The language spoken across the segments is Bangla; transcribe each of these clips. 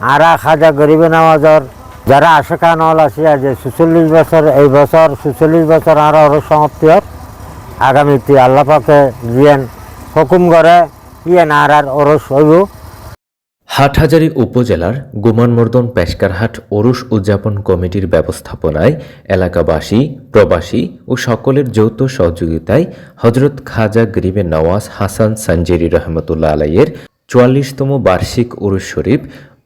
আরা খাজা গরিবে নামাজর যারা আশেকা নল আসিয়া যে সুচল্লিশ বছর, এই বছর সুচল্লিশ বছর আর ওর সমাপ্তি হত আগামীতে আল্লাপাকে জিয়েন হুকুম করে ইয়েন আর আর ওরস হইব। হাটহাজারী উপজেলার গুমানমর্দন পেশকারহাট ওরস উদযাপন কমিটির ব্যবস্থাপনায় এলাকাবাসী, প্রবাসী ও সকলের যৌথ সহযোগিতায় হজরত খাজা গরিবে নওয়াজ হাসান সঞ্জেরি রহমতুল্লাহ আলাইয়ের চুয়াল্লিশতম বার্ষিক উরুস শরীফ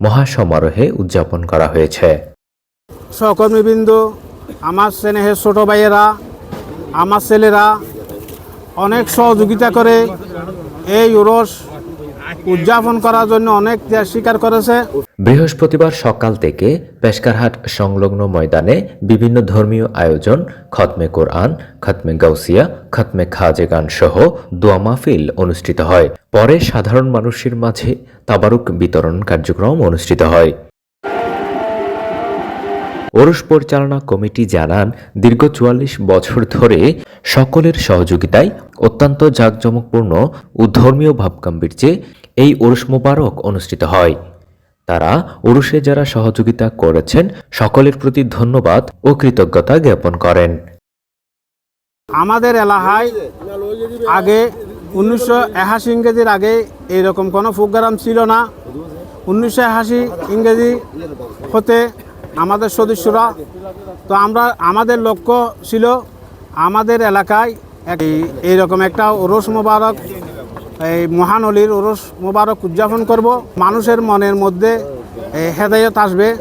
মহাসমারোহে উদযাপন করা হয়েছে। সহকর্মীবৃন্দ, আমার স্নেহের ছোট ভাইয়েরা, আমার ছেলেরা, অনেক সহযোগিতা করে এই উরস উদযাপন করার জন্য অনেক ত্যাগ স্বীকার করেছে। বৃহস্পতিবার সকাল থেকে পেশকারহাট সংলগ্ন ময়দানে বিভিন্ন ধর্মীয় আয়োজন, খতমে কোরআন, খতমে গাউসিয়া, খতমে খাজে গান সহ দোয়া মাহফিল অনুষ্ঠিত হয়। পরে সাধারণ মানুষের মাঝে তাবারুক বিতরণ কার্যক্রম অনুষ্ঠিত হয়। ওরস পরিচালনা কমিটি জানান, দীর্ঘ চুয়াল্লিশ বছর ধরে সকলের সহযোগিতায় অত্যন্ত জাঁকজমকপূর্ণ ও ধর্মীয় ভাবগাম্ভীর্যে এই ওরস মোবারক অনুষ্ঠিত হয়। তারা ওরসে যারা সহযোগিতা করেছেন, সকলের প্রতি ধন্যবাদ ও কৃতজ্ঞতা জ্ঞাপন করেন। আমাদের এলাকায় আগে উনিশশো একাশি ইংরেজির আগে এইরকম কোনো প্রোগ্রাম ছিল না। উনিশশো একাশি ইংরেজি হতে আমাদের সদস্যরা। তো আমরা, আমাদের লক্ষ্য ছিল আমাদের এলাকায় এই- এইরকম একটা ওরস মোবারক, এই মহানলীর ওরস মোবারক উদযাপন করব। মানুষের মনের মধ্যে হেদায়ত আসবে।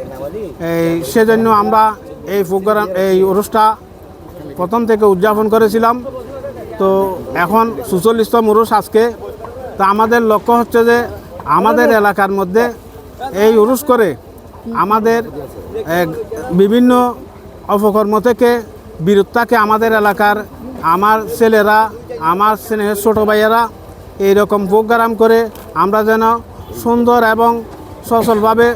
এই সেজন্য আমরা এই প্রোগ্রাম, এই ওরসটা প্রথম থেকে উদযাপন করেছিলাম। তো এখন সুচল্লিশতম উরুষ আজকে। তো আমাদের লক্ষ্য হচ্ছে যে আমাদের এলাকার মধ্যে এই উরুষ করে আমাদের বিভিন্ন অপকর্ম থেকে বিরত থাকে আমাদের এলাকার। আমার ছেলেরা, আমার স্নেহের ছোটো ভাইয়েরা এইরকম প্রোগ্রাম করে আমরা যেন সুন্দর এবং সচলভাবে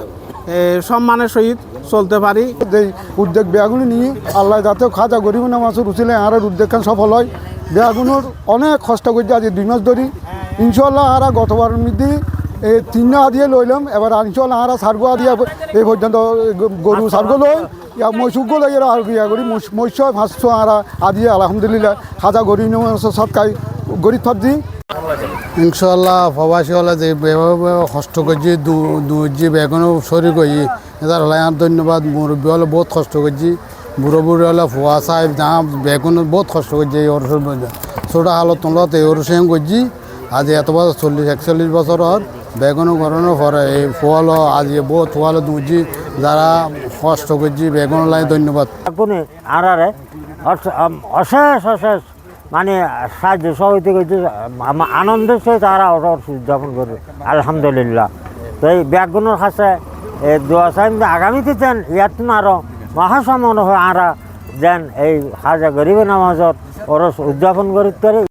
সম্মানের সহিত চলতে পারি। যে উদ্যোগ বেয়াগুলো নিয়ে আল্লাহ যাতে খাজা গরিব নামাজের উচিলে আর উদ্যোগখান সফল হয় বেয়াগুনোর অনেক কষ্ট করছে আজ দুই মাস ধরি। ইনশাল্লাহ আর গতবার মধ্যে এই তিন না দিয়ে লইলাম এবার ইনশাল্লাহ আর সারগো দিয়ে এই পর্যন্ত গরু সারগো লই ইয়া মৈশুকো লই আর ইয়া করি মৎস্য, মাছ আর আদিয়ে আলহামদুলিল্লাহ খাজা গরিব সৎকাই গরিব থাকছি ইনশাল্লাহ প্রবাসী হলে যে কষ্ট করছি দুজি বেগুনও শরীর করি এটার হলে আর ধন্যবাদ মুরব্বী হলে বহুত কষ্ট করছি বুড়ো বুড়ি হলে ফুয়া সাহেব যা বেগুন বহুত কষ্ট করছি এই মধ্যে ছোটো হালত তোলত এই ওরসে করছি আজ এত বছর চল্লিশ একচল্লিশ বছর বেগুন করানোর পরে এই ফোয়াল আজ বহুত ফোয়াল দুজি, যারা কষ্ট করছি, বেগুন লাই ধন্যবাদ। আরারে অস- অশেষ অশেষ মানে সাহায্য সহযোগিতা করছে আনন্দের সহিত তারা উদযাপন করবে, আলহামদুলিল্লাহ। তো এই ব্যাগগুলোর কাছে দোয়া চাই আগামীতে যেন ইয়াত আরও মহাসমান হয়ে আরা যেন এই হাজা গরিব নামাজত ওরস উদযাপন পারে।